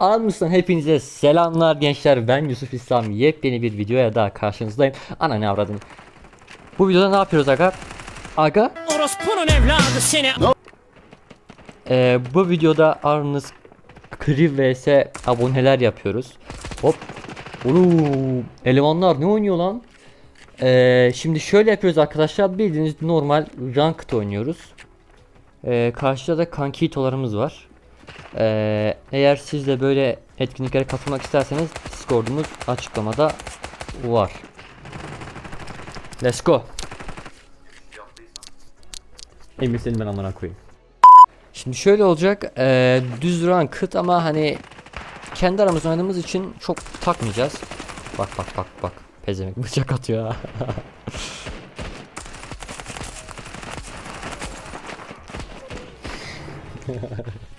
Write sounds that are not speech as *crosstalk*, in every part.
Anmışsın hepinize selamlar gençler. Ben Yusuf İslam. Yepyeni bir videoya daha karşınızdayım. Ana ne avradın? Bu videoda ne yapıyoruz aga? Aga? Orospunun evladı seni. Ee, bu videoda Arnız Kriv vs aboneler yapıyoruz. Hop. Oğlum elemanlar ne oynuyor lan? Ee, Şimdi şöyle yapıyoruz arkadaşlar. Bildiğiniz normal ranked oynuyoruz. Ee, Karşıda da kankitolarımız var ee, eğer siz de böyle etkinliklere katılmak isterseniz Discord'umuz açıklamada var. Let's go. Emir seni ben amına koyayım. Şimdi şöyle olacak. ee, düz ranked ama hani kendi aramızda oynadığımız için çok takmayacağız. Bak bak bak bak. Pezemek *laughs* bıçak atıyor ha. *laughs*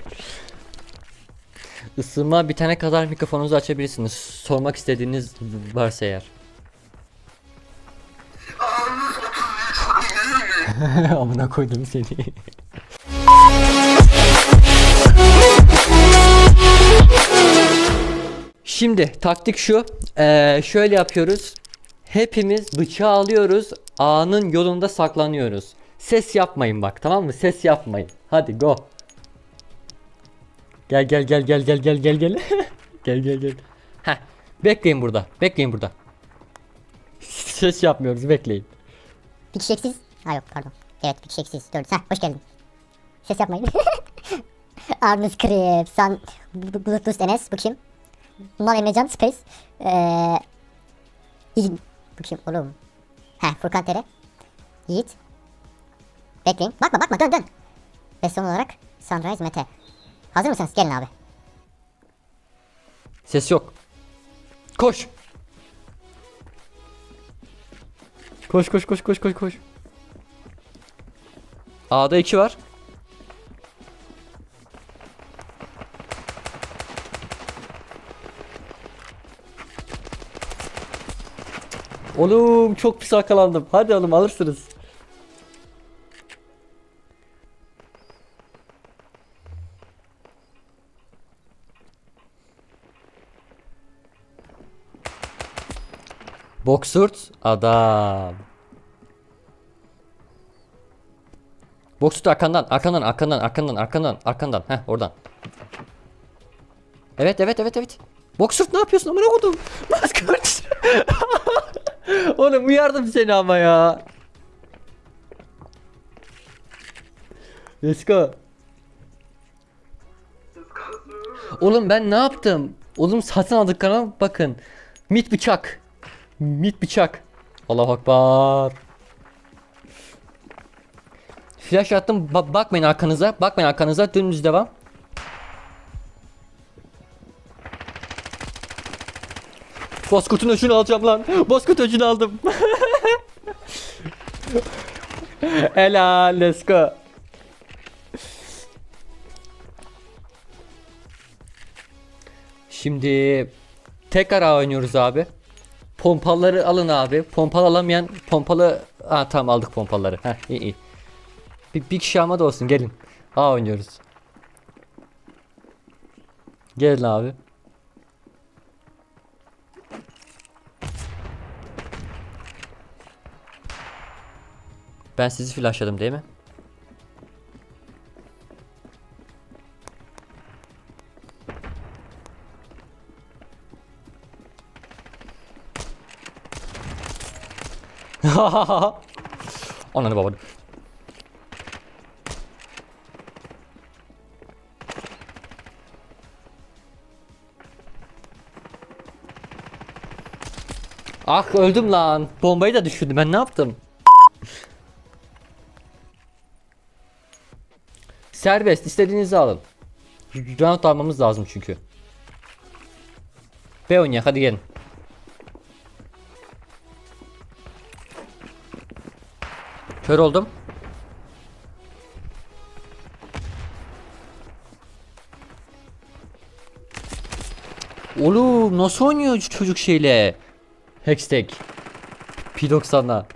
Isınma bitene kadar mikrofonunuzu açabilirsiniz. Sormak istediğiniz varsa eğer. *laughs* Amına koydum seni. Şimdi taktik şu. Ee, şöyle yapıyoruz. Hepimiz bıçağı alıyoruz. A'nın yolunda saklanıyoruz. Ses yapmayın bak tamam mı? Ses yapmayın. Hadi go. Gel gel gel gel gel gel gel gel. *laughs* gel gel gel. Heh. Bekleyin burada. Bekleyin burada. *laughs* Ses yapmıyoruz. Bekleyin. Bir kişi eksiz. Ha yok pardon. Evet bir kişi eksiz. Dördüz. Heh hoş geldin. Ses yapmayın. *laughs* Arnus Krip, San, Bluetooth Enes, bu kim? Mal Emrecan, Space. Eee... İyi. Bu kim oğlum? Heh Furkan Tere. Yiğit. Bekleyin. Bakma bakma dön dön. Ve son olarak Sunrise Mete. Hazır mısınız? Gelin abi. Ses yok. Koş. Koş koş koş koş koş koş. A'da 2 var. Oğlum çok pis arkalandım. Hadi oğlum alırsınız. Boxurt adam. Boxurt arkandan, arkandan, arkandan, arkandan, arkandan, arkandan. Heh oradan. Evet, evet, evet, evet. Boxurt ne yapıyorsun amına kodum? Maskart. *laughs* Oğlum uyardım seni ama ya. Let's go. Oğlum ben ne yaptım? Oğlum satın aldık kanal bakın. Mit bıçak. Mit bıçak. Allahu akbar. Flash attım. Ba- bakmayın arkanıza. Bakmayın arkanıza. Dümdüz devam. Bozkurt'un öcünü alacağım lan. Bozkurt öcünü aldım. *laughs* Helal let's go. Şimdi tekrar oynuyoruz abi. Pompaları alın abi. Pompalı alamayan pompalı... Ha tamam aldık pompaları. Heh iyi iyi. Bir, bir kişi ama da olsun gelin. A oynuyoruz. Gelin abi. Ben sizi flashladım değil mi? *laughs* Ananı babanı. Ah öldüm lan. Bombayı da düşürdüm. Ben ne yaptım? Serbest. istediğinizi alın. Round almamız lazım çünkü. B oynayak hadi gelin. Kör oldum. Oğlum nasıl oynuyor çocuk şeyle? Hextech. P90'la.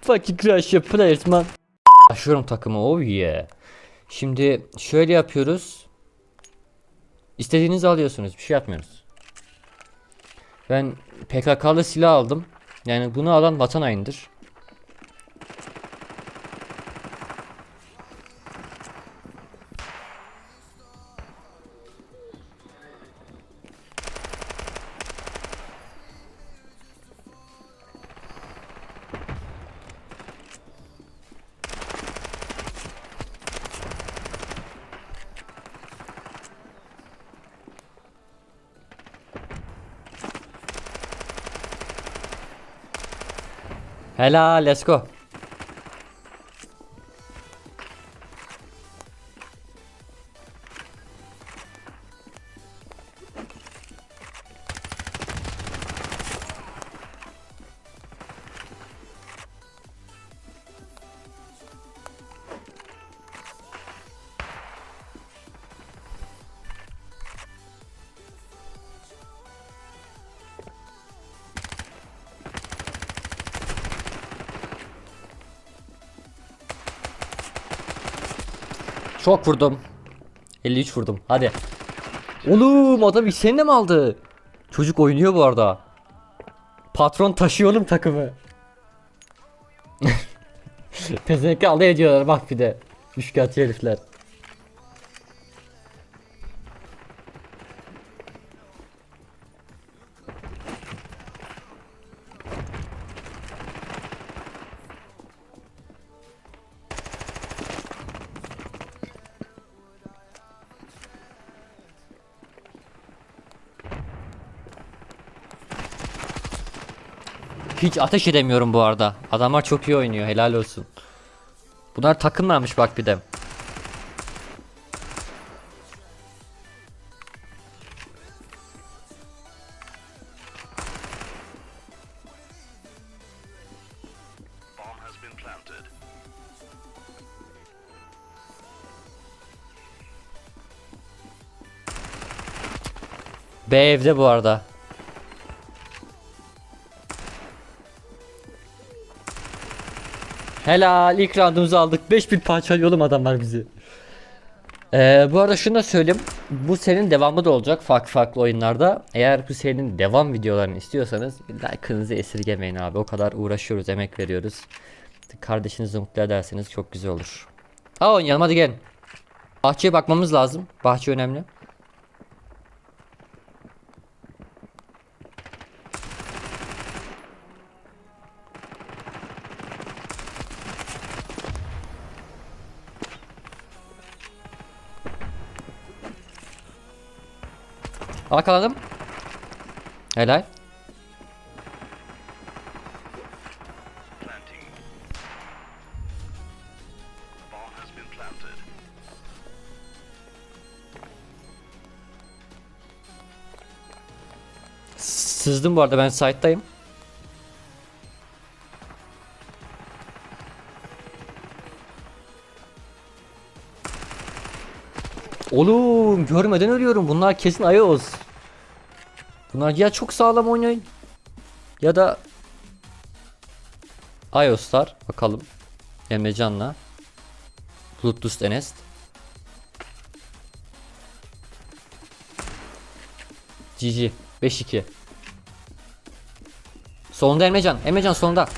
Fucking crash your players man. Aşıyorum takımı oh yeah. Şimdi şöyle yapıyoruz. İstediğinizi alıyorsunuz. Bir şey yapmıyoruz. Ben PKK'lı silah aldım. Yani bunu alan vatan hainidir. Helal, let's go. Çok vurdum. 53 vurdum. Hadi. Oğlum adam de mi aldı? Çocuk oynuyor bu arada. Patron taşıyor oğlum takımı. *laughs* Pezevenkle alay ediyorlar bak bir de. Üçkağıtçı herifler. Hiç ateş edemiyorum bu arada. Adamlar çok iyi oynuyor. Helal olsun. Bunlar takımlarmış bak bir de. B evde bu arada. Helal ilk roundumuzu aldık. 5000 parçalıyor oğlum adamlar bizi. Ee, bu arada şunu da söyleyeyim. Bu serinin devamı da olacak farklı farklı oyunlarda. Eğer bu serinin devam videolarını istiyorsanız like'ınızı esirgemeyin abi. O kadar uğraşıyoruz, emek veriyoruz. Kardeşinizi mutlu ederseniz çok güzel olur. Aa oynayalım hadi gelin. Bahçeye bakmamız lazım. Bahçe önemli. Arkaladım. Helal. Sızdım bu arada ben site'dayım. Oğlum görmeden ölüyorum. Bunlar kesin ayos. Bunlar ya çok sağlam oynayın ya da iOS'lar bakalım. Emrecan'la Bluetooth Enes. GG 5-2 Sonunda Emrecan. Emrecan sonunda.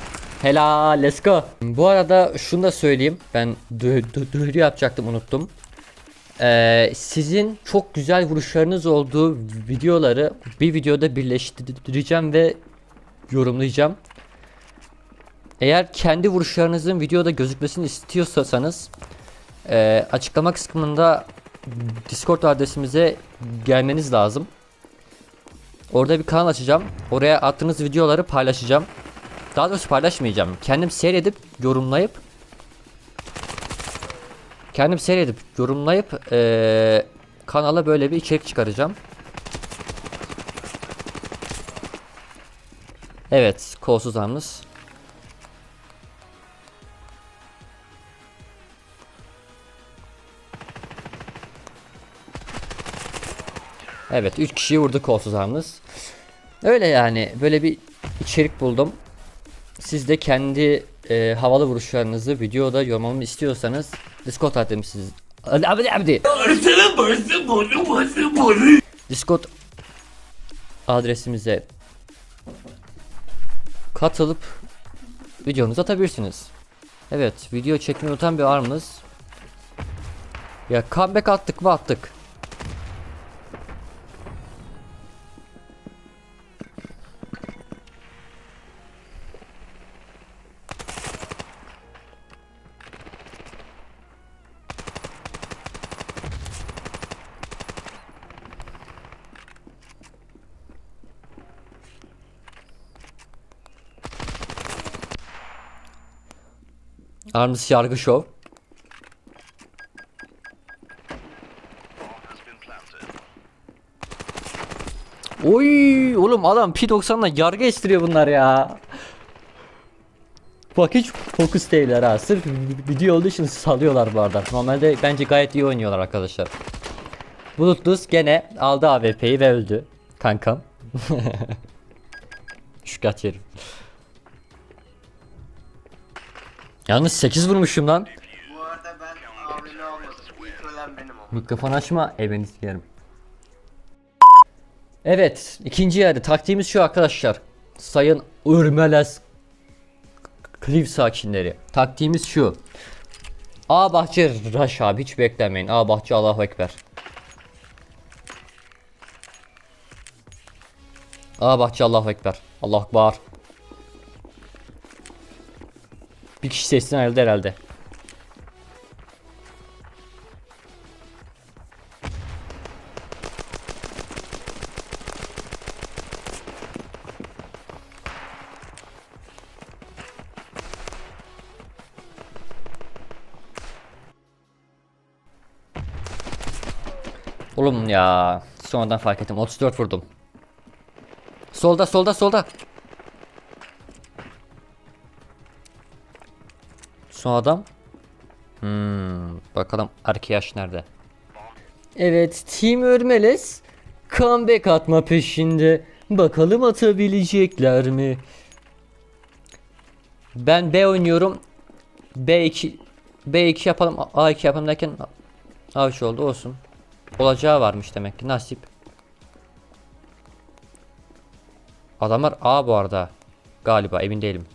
Helal let's go. Bu arada şunu da söyleyeyim. Ben dö- dö- duyuru yapacaktım unuttum. Ee, sizin çok güzel vuruşlarınız olduğu videoları bir videoda birleştireceğim ve yorumlayacağım. Eğer kendi vuruşlarınızın videoda gözükmesini istiyorsanız e, açıklama kısmında Discord adresimize gelmeniz lazım. Orada bir kanal açacağım. Oraya attığınız videoları paylaşacağım. Daha doğrusu paylaşmayacağım. Kendim seyredip yorumlayıp kendim seyredip yorumlayıp eee, kanala böyle bir içerik çıkaracağım. Evet, kolsuz armız. Evet 3 kişiyi vurdu kolsuz armız. Öyle yani böyle bir içerik buldum. Siz de kendi e, havalı vuruşlarınızı videoda yormamı istiyorsanız Discord adresimiz, Hadi abdi abdi. Discord adresimize katılıp videonuzu atabilirsiniz. Evet, video çekmeyi unutan bir armız. Ya comeback attık mı attık. Has been planted. Oy oğlum adam P90'la yargı estiriyor bunlar ya. Bak hiç fokus değiller ha. Sırf video olduğu için salıyorlar bu arada. Normalde bence gayet iyi oynuyorlar arkadaşlar. Bulutluz gene aldı AWP'yi ve öldü. Kankam. *laughs* Kaç yerim. Yalnız 8 vurmuşum lan. Bu arada ben abimi almadım. İlk ölen benim o. Mikrofon açma evini sikerim. Evet ikinci yarı taktiğimiz şu arkadaşlar. Sayın Urmeles Kliv sakinleri. Taktiğimiz şu. A bahçe rush abi hiç beklemeyin. A bahçe Allahu Ekber. A bahçe Allahu Ekber. Allah Ekber. Bir kişi sesinden ayrıldı herhalde. Oğlum ya sonradan fark ettim 34 vurdum. Solda solda solda. Son adam. Hmm, bakalım arkadaş nerede? Evet Team Örmeles comeback atma peşinde. Bakalım atabilecekler mi? Ben B oynuyorum. B2 B2 yapalım A2 yapalım derken A3 oldu olsun. Olacağı varmış demek ki nasip. Adamlar A bu arada. Galiba emin değilim.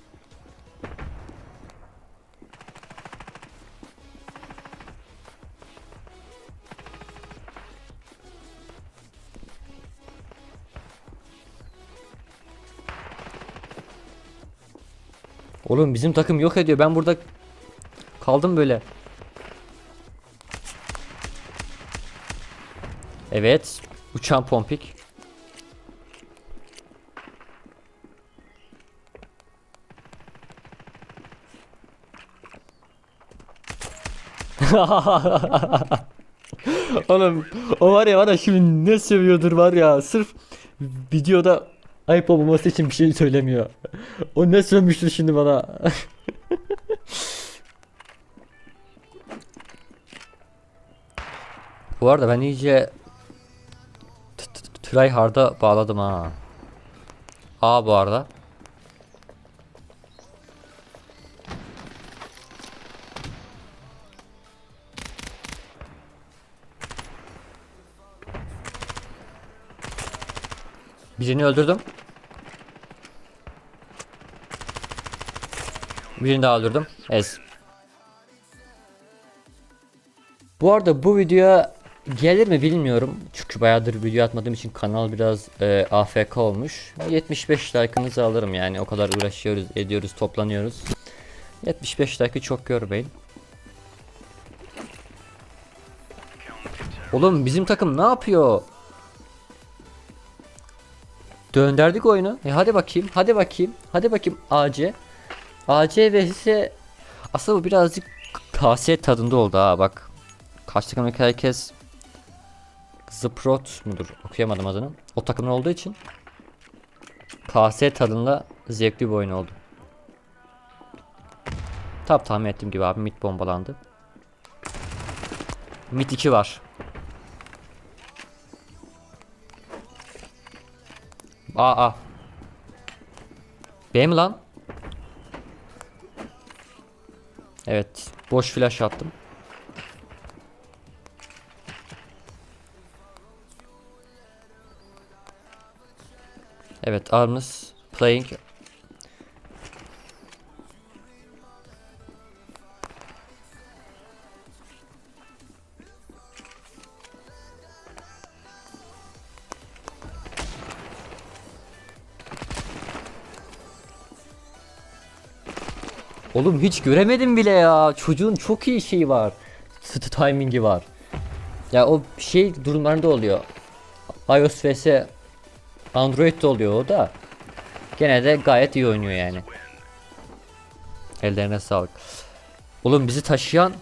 Oğlum bizim takım yok ediyor. Ben burada kaldım böyle. Evet. Uçan pompik. *laughs* Oğlum o var ya var şimdi ne seviyordur var ya sırf videoda ayıp olmaması için bir şey söylemiyor. O ne sövmüştür şimdi bana. *laughs* Bu arada ben iyice try hard'a bağladım ha. A bu arada. Birini öldürdüm. Birini daha öldürdüm. Ez. Bu arada bu videoya gelir mi bilmiyorum. Çünkü bayağıdır video atmadığım için kanal biraz e, AFK olmuş. 75 like'ınızı alırım yani. O kadar uğraşıyoruz, ediyoruz, toplanıyoruz. 75 like'ı çok görmeyin. Oğlum bizim takım ne yapıyor? Döndürdük oyunu. E hadi bakayım. Hadi bakayım. Hadi bakayım AC. AC vs aslında bu birazcık KS tadında oldu ha bak. Karşı takımdaki herkes Zprot mudur? Okuyamadım adını. O takımın olduğu için KS tadında zevkli bir oyun oldu. Tam tahmin ettiğim gibi abi mid bombalandı. Mid 2 var. Aa. B mi lan? Evet. Boş flash attım. Evet. Arms playing Oğlum hiç göremedim bile ya. Çocuğun çok iyi şeyi var. T- Timingi var. Ya o şey durumlarında oluyor. iOS vs Android'de oluyor o da. Gene de gayet iyi oynuyor yani. Ellerine sağlık. Oğlum bizi taşıyan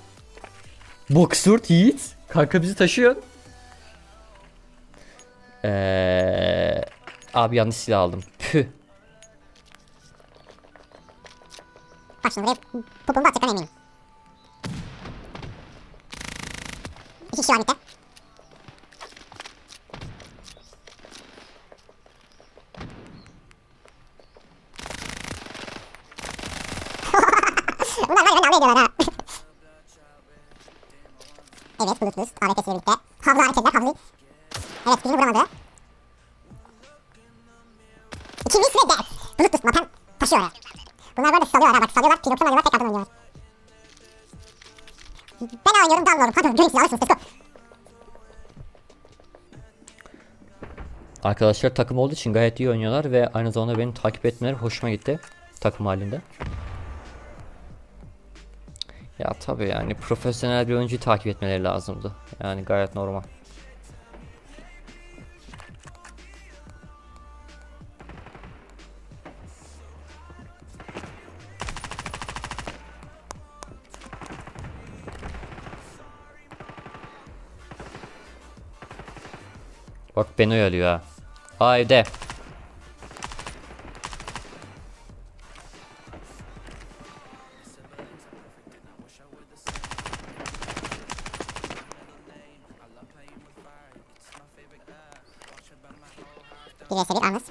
Boxurt Yiğit. Kanka bizi taşıyor. Eee abi yanlış silah aldım. Püh. Bak şimdi buraya popomu atacaktan eminim. İki kişi var midde. *laughs* Bunlar var ya alay ediyorlar ha. *laughs* evet Bluetooth AWP'siyle birlikte. Havlu hareketler havlu. Evet birini vuramadı. İkimiz ve dev. Bluetooth matem taşıyor oraya. Bunlar böyle salıyorlar ha bak salıyorlar pilotun alıyorlar tekrardan oynuyorlar. Ben oynuyorum download'um hadi görün siz alırsınız let's go. Arkadaşlar takım olduğu için gayet iyi oynuyorlar ve aynı zamanda beni takip etmeleri hoşuma gitti. Takım halinde. Ya tabi yani profesyonel bir oyuncuyu takip etmeleri lazımdı. Yani gayet normal. Bak beni uyarıyor ha. Haydi. Bir vs 1 Arnaz.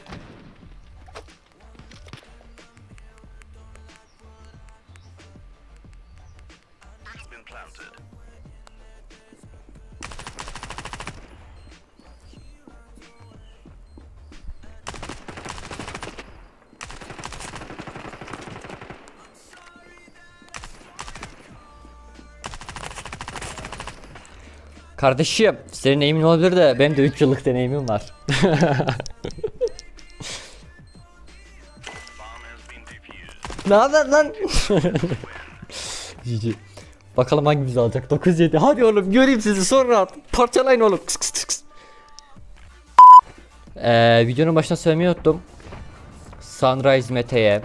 Has been planted. Kardeşim senin emin olabilir de benim de 3 yıllık deneyimim var. *laughs* Ne haber lan? GG. Bakalım hangimiz alacak 9-7 hadi oğlum göreyim sizi sonra parçalayın oğlum Kıs kıs kıs. Ee, videonun başına söylemeyi unuttum Sunrise Mete'ye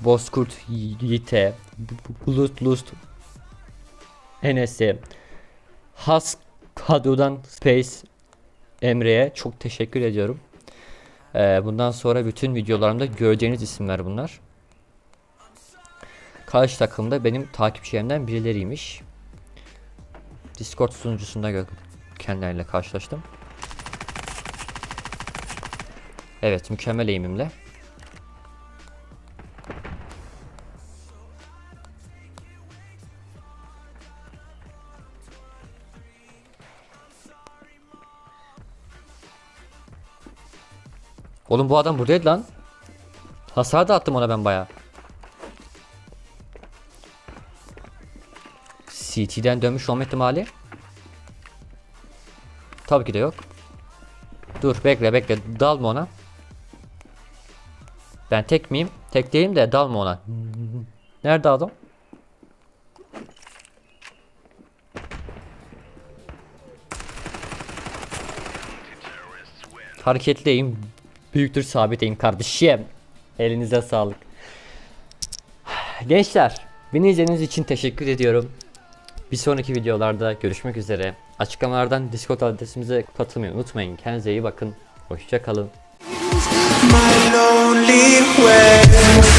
Bozkurt Yiğit'e Bulut Lust Enes'e Has Kadro'dan Space Emre'ye çok teşekkür ediyorum Ee, Bundan sonra bütün videolarımda göreceğiniz isimler bunlar Karşı takımda benim takipçilerimden birileriymiş. Discord sunucusunda kendileriyle karşılaştım. Evet, mükemmel eğimimle. Oğlum bu adam buradaydı lan. Hasar da attım ona ben bayağı. CT'den dönmüş olma ihtimali. Tabii ki de yok. Dur bekle bekle dalma ona. Ben tek miyim? Tek değilim de dalma ona. Nerede adam? Hareketliyim. Büyüktür sabiteyim kardeşim. Elinize sağlık. Gençler, beni izlediğiniz için teşekkür ediyorum. Bir sonraki videolarda görüşmek üzere. Açıklamalardan Discord adresimize katılmayı unutmayın. Kendinize iyi bakın. Hoşça kalın. my lonely way.